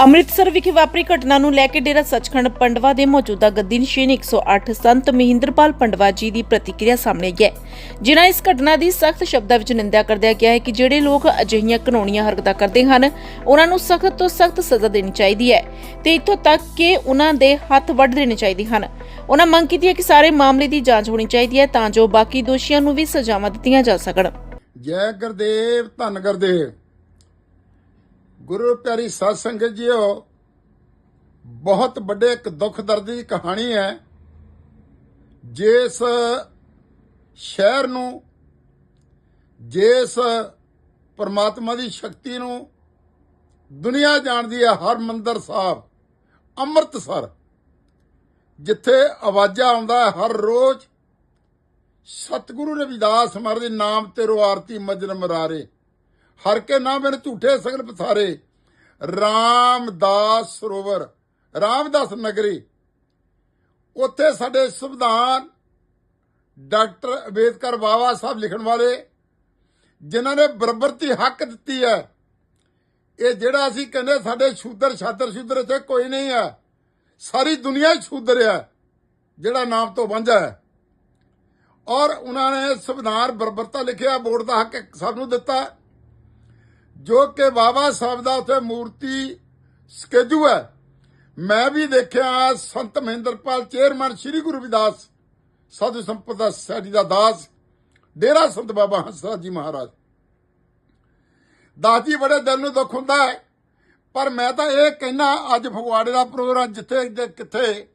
ਅੰਮ੍ਰਿਤਸਰ ਵਿਖੇ ਵਾਪਰੀ ਘਟਨਾ ਨੂੰ ਲੈ ਕੇ ਡੇਰਾ ਸੱਚਖੰਡ ਪੰਡਵਾ ਦੇ ਮੌਜੂਦਾ ਗੱਦੀ ਨਸ਼ੀਨ 108 ਸੰਤ ਮਹਿੰਦਰਪਾਲ ਪੰਡਵਾ ਜੀ ਦੀ ਪ੍ਰਤੀਕਿਰਿਆ ਸਾਹਮਣੇ ਆਈ ਹੈ, ਜਿਨ੍ਹਾਂ ਇਸ ਘਟਨਾ ਦੀ ਸਖਤ ਸ਼ਬਦਾਂ ਵਿੱਚ ਨਿੰਦਾ ਕਰਦਿਆਂ ਕਿਹਾ ਹੈ ਕਿ ਜਿਹੜੇ ਲੋਕ ਅਜਿਹੀਆਂ ਕਾਨੂੰਨੀਆਂ ਹਰਕਤਾਂ ਕਰਦੇ ਹਨ, ਉਹਨਾਂ ਨੂੰ ਸਖਤ ਤੋਂ ਸਖਤ ਸਜ਼ਾ ਦੇਣੀ ਚਾਹੀਦੀ ਹੈ ਤੇ ਇੱਥੋਂ ਤੱਕ ਕਿ ਉਹਨਾਂ ਦੇ ਹੱਥ ਵੱਢ ਦੇਣੇ ਚਾਹੀਦੇ ਹਨ। ਉਹਨਾਂ ਮੰਗ ਕੀਤੀ ਹੈ ਕਿ ਸਾਰੇ ਮਾਮਲੇ ਦੀ ਜਾਂਚ ਹੋਣੀ ਚਾਹੀਦੀ ਹੈ ਤਾਂ ਜੋ ਬਾਕੀ ਦੋਸ਼ੀਆਂ ਨੂੰ ਵੀ ਸਜ਼ਾਵਾਂ ਦਿੱਤੀਆਂ ਜਾ ਸਕਣ। ਜੈ ਗੁਰਦੇਵ, ਧੰਨ ਗੁਰਦੇਵ। ਗੁਰੂ ਪਿਆਰੀ ਸਾਧ ਸੰਗਤ ਜੀਓ, ਬਹੁਤ ਵੱਡੇ ਇੱਕ ਦੁੱਖ ਦਰਦ ਦੀ ਕਹਾਣੀ ਹੈ। ਜਿਸ ਸ਼ਹਿਰ ਨੂੰ, ਜਿਸ ਪਰਮਾਤਮਾ ਦੀ ਸ਼ਕਤੀ ਨੂੰ ਦੁਨੀਆ ਜਾਣਦੀ ਹੈ ਹਰਮੰਦਰ ਸਾਹਿਬ, ਅੰਮ੍ਰਿਤਸਰ, ਜਿੱਥੇ ਆਵਾਜ਼ਾਂ ਆਉਂਦਾ ਹਰ ਰੋਜ਼, ਸਤਿਗੁਰੂ ਰਵਿਦਾਸ ਮਹਾਰਾਜ ਦੇ ਨਾਮ ਤੇ ਰੋ ਆਰਤੀ ਮਜਨ ਮਰਾਰੇ। ਹਰ ਕੇ ਨਾ ਬਿਨ ਝੂਠੇ ਸਗਲ ਪਸਾਰੇ। ਰਾਮਦਾਸ ਸਰੋਵਰ, ਰਾਮਦਾਸ ਨਗਰੀ। ਉੱਥੇ ਸਾਡੇ ਸੰਵਿਧਾਨ ਡਾਕਟਰ ਅੰਬੇਦਕਰ ਬਾਵਾ ਸਾਹਿਬ ਲਿਖਣ ਵਾਲੇ, ਜਿਨ੍ਹਾਂ ਨੇ ਬਰਾਬਰਤੀ ਹੱਕ ਦਿੱਤੀ ਹੈ। ਇਹ ਜਿਹੜਾ ਅਸੀਂ ਕਹਿੰਦੇ ਸਾਡੇ ਸ਼ੂਦਰ ਛਾਦਰ ਸ਼ੂਦਰ ਇੱਥੇ ਕੋਈ ਨਹੀਂ ਹੈ। ਸਾਰੀ ਦੁਨੀਆ ਹੀ ਸ਼ੂਦਰ ਹੈ, ਜਿਹੜਾ ਨਾਮ ਤੋਂ ਵਾਂਝਾ ਹੈ। ਔਰ ਉਹਨਾਂ ਨੇ ਸੰਵਿਧਾਨ ਬਰਬਰਤਾ ਲਿਖਿਆ ਵੋਟ ਦਾ ਹੱਕ ਸਭ ਨੂੰ ਦਿੱਤਾ। ਜੋ ਕਿ ਬਾਬਾ ਸਾਹਿਬ ਦਾ ਉੱਥੇ ਮੂਰਤੀ ਸਕੇਜੂ ਹੈ। ਮੈਂ ਵੀ ਦੇਖਿਆ ਸੰਤ ਮਹਿੰਦਰਪਾਲ ਚੇਅਰਮੈਨ ਸ੍ਰੀ ਗੁਰੂ ਰਵਿਦਾਸ, ਸਾਧੂ ਸੰਪਦਾ ਸੋਸਾਇਟੀ ਦਾ ਦਾਸ, ਡੇਰਾ ਸੰਤ ਬਾਬਾ ਹੰਸਰਾਜ ਜੀ ਮਹਾਰਾਜ। ਦਾਸ ਜੀ ਬੜੇ ਦਿਲ ਨੂੰ ਦੁੱਖ ਹੁੰਦਾ ਹੈ, ਪਰ ਮੈਂ ਤਾਂ ਇਹ ਕਹਿਣਾ ਅੱਜ ਫਗਵਾੜੇ ਦਾ ਪ੍ਰੋਗਰਾਮ ਜਿੱਥੇ ਕਿੱਥੇ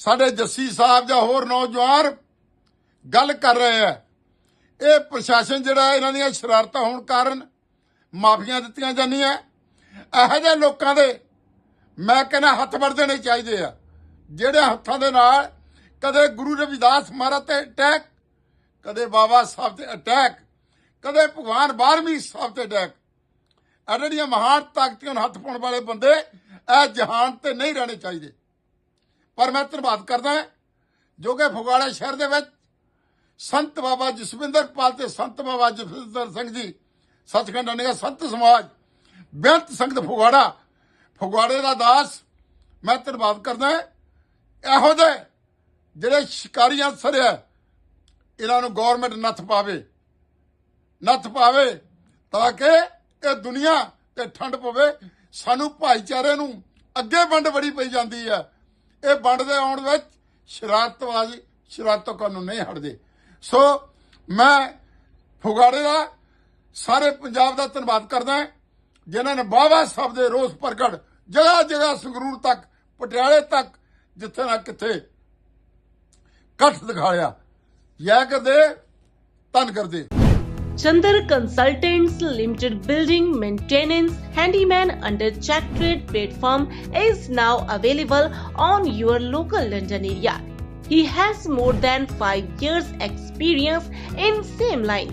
ਸਾਡੇ ਜੱਸੀ ਸਾਹਿਬ ਜਾਂ ਹੋਰ ਨੌਜਵਾਨ ਗੱਲ ਕਰ ਰਹੇ ਆ ਇਹ ਪ੍ਰਸ਼ਾਸਨ ਜਿਹੜਾ ਇਹਨਾਂ ਦੀਆਂ ਸ਼ਰਾਰਤਾਂ ਹੋਣ ਕਾਰਨ ਮਾਫੀਆਂ ਦਿੱਤੀਆਂ ਜਾਂਦੀਆਂ। ਇਹੋ ਜਿਹੇ ਲੋਕਾਂ ਦੇ ਮੈਂ ਕਹਿੰਦਾ ਹੱਥ ਵੜ ਦੇਣੇ ਚਾਹੀਦੇ ਆ। ਜਿਹੜੇ ਹੱਥਾਂ ਦੇ ਨਾਲ ਕਦੇ ਗੁਰੂ ਰਵਿਦਾਸ ਮਹਾਰਾਜ ਤੇ ਅਟੈਕ, ਕਦੇ ਬਾਬਾ ਸਾਹਿਬ ਤੇ ਅਟੈਕ, ਕਦੇ ਭਗਵਾਨ 12ਵੀਂ ਸਾਹਿਬ ਤੇ ਅਟੈਕ, ਇਹ ਜਿਹੜੀਆਂ ਮਹਾਨ ਤਾਕਤਾਂ ਨੂੰ ਹੱਥ ਪਾਉਣ ਵਾਲੇ ਬੰਦੇ, ਇਹ ਜਹਾਨ ਤੇ ਨਹੀਂ ਰਹਿਣੇ ਚਾਹੀਦੇ। ਪਰ ਮੈਂ ਧੰਨਵਾਦ ਕਰਦਾ ਜੋ ਕਿ ਫਗਵਾੜਾ ਸ਼ਹਿਰ ਦੇ ਵਿੱਚ ਸੰਤ ਬਾਬਾ ਜਸਵਿੰਦਰ ਪਾਲ ਤੇ ਸੰਤ ਬਾਬਾ ਜਸਵਿੰਦਰ ਸਿੰਘ ਜੀ ਸੱਚਖੰਡ ਅਨੇਗਾ ਸੰਤ ਸਮਾਜ ਬੇਅੰਤ ਸੰਗਤ ਫਗਵਾੜਾ। ਫਗਵਾੜੇ ਦਾ ਦਾਸ ਮੈਂ ਧੰਨਵਾਦ ਕਰਦਾ ਇਹੋ ਜਿਹੇ ਜਿਹੜੇ ਸ਼ਿਕਾਰੀ ਅਨਸਰ ਹੈ, ਇਹਨਾਂ ਨੂੰ ਗਵਰਨਮੈਂਟ ਨੱਥ ਪਾਵੇ ਨੱਥ ਪਾਵੇ ਤਾਂ ਕਿ ਇਹ ਦੁਨੀਆ ਤੇ ਠੰਡ ਪਵੇ। ਸਾਨੂੰ ਭਾਈਚਾਰੇ ਨੂੰ ਅੱਗੇ ਵੰਡ ਬੜੀ ਪਈ ਜਾਂਦੀ ਹੈ। ਇਹ ਵੰਡ ਦੇ ਆਉਣ ਵਿੱਚ ਸ਼ਰਾਰਤਬਾਜ਼ੀ, ਸ਼ਰਾਰਤੋਂ ਕਾਨੂੰਨ ਨਹੀਂ ਹਟਦੇ। ਸੋ ਮੈਂ ਫੁਗਾੜੇ ਦਾ ਸਾਰੇ ਪੰਜਾਬ ਦਾ ਧੰਨਵਾਦ ਕਰਦਾ ਹਾਂ, ਜਿਨ੍ਹਾਂ ਨੇ ਬਾਬਾ ਸਾਹਿਬ ਦੇ ਰੋਸ ਪ੍ਰਗਟ ਜਗ੍ਹਾ ਜਗ੍ਹਾ ਸੰਗਰੂਰ ਤੱਕ ਪਟਿਆਲੇ ਤੱਕ ਜਿੱਥੇ ਨਾ ਕਿੱਥੇ ਇਕੱਠ ਦਿਖਾਇਆ ਜੈ ਕਰਦੇ ਧੰਨ ਕਰਦੇ Chandar Consultants Limited building maintenance handyman under Check Trade platform is now available on your local London area. He has more than 5 years experience in same line.